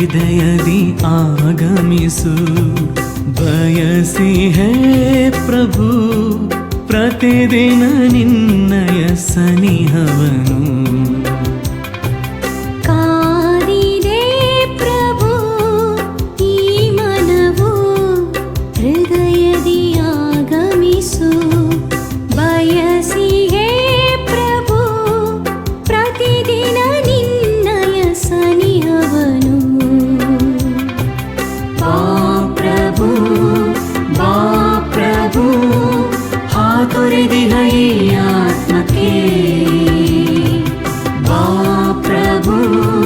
ಹೃದಯದಿ ಆಗಮಿಸು. ಬಯಸಿ ಹೇ ಪ್ರಭು ಪ್ರತಿದಿನ ನಿನ್ನಯ ಸನಿಹವನು. Ooh.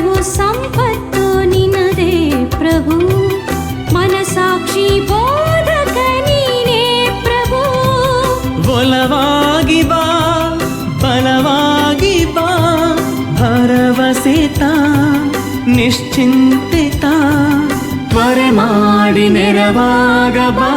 ಸ್ವಾಸ್ಥ್ಯವು ಸಂಪತ್ತು ನಿನ್ನದೇ ಪ್ರಭು. ಮನಸಾಕ್ಷಿ ಬೋಧಕ ನೀನೇ ಪ್ರಭು. ಒಲವಾಗಿ ಬಾ, ಬಲವಾಗಿ ಬಾ, ಭರವಸೆತ, ನಿಶ್ಚಿಂತಿತ, ತ್ವರೆ ಮಾಡಿ ನೆರವಾಗ ಬಾ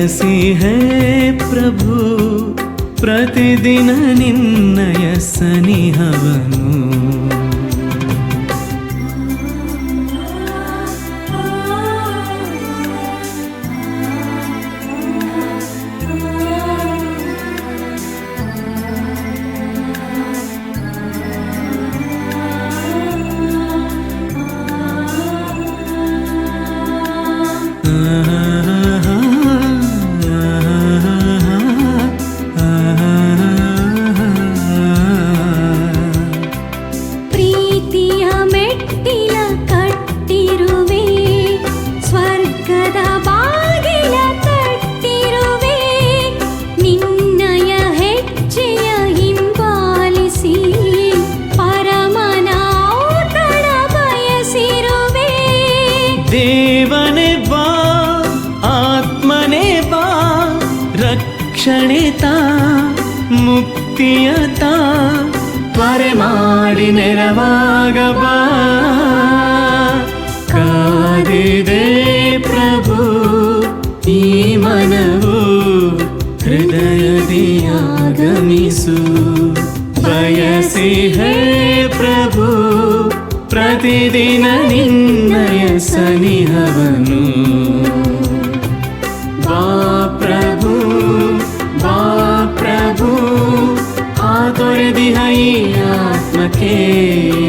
ಬಯಸಿ ಹೇ ಪ್ರಭು ಪ್ರತಿದಿನ ನಿನ್ನಯ ಸನಿಹವನು ಪ್ರೀತಿಯ ರಕ್ಷಣೆ ತಾ ಮುಕ್ತಿಯ ತಾ ತ್ವರೆ ಮಾಡಿ ನೆರವಾಗ ಬಾ ಕಾದಿದೆ ಪ್ರಭು ಈ ಮನವು ಹೃದಯದಿ ಆಗಮಿಸು ಬಯಸಿ ಹೇ ಪ್ರಭು ಪ್ರತಿದಿನ ನಿನ್ನಯ ಸನಿಹವನು করে দিহাই আত্মাকে